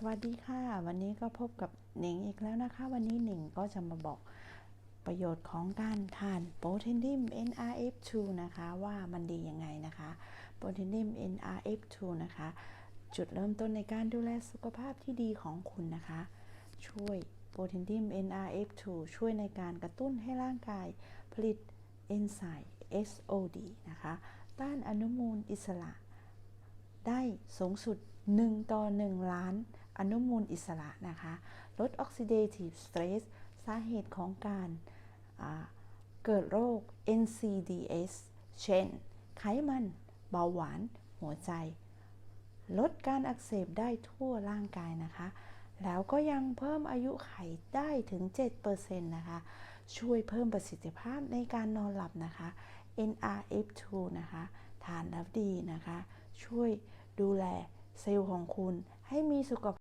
สวัสดีค่ะ วันนี้ก็พบกับหนิงอีกแล้วนะคะ วันนี้หนิงก็จะมาบอกประโยชน์ของการทานโปรทีนิม NRF2 นะคะ ว่ามันดียังไงนะคะโปรทีนิม NRF2 นะคะ จุดเริ่มต้นในการดูแลสุขภาพที่ดีของคุณนะคะ ช่วยโปรทีนิม NRF2 ช่วยในการกระตุ้นให้ร่างกายผลิตเอนไซม์ SOD นะคะ ต้านอนุมูลอิสระได้สูงสุด 1 ต่อ 1 ล้าน อนุมูลอิสระนะคะ ลดออกซิเดทีฟสเตรสสาเหตุของการเกิดโรค NCDs เช่น ไขมัน เบาหวาน หัวใจ ลดการอักเสบได้ทั่วร่างกายนะคะ แล้วก็ยังเพิ่มอายุไขได้ถึง 7%นะคะ ช่วยเพิ่มประสิทธิภาพในการนอนหลับนะคะ NRF2 นะคะ ทานแล้วดีนะคะ ช่วยดูแลเซลล์ของคุณให้มีสุขภาพ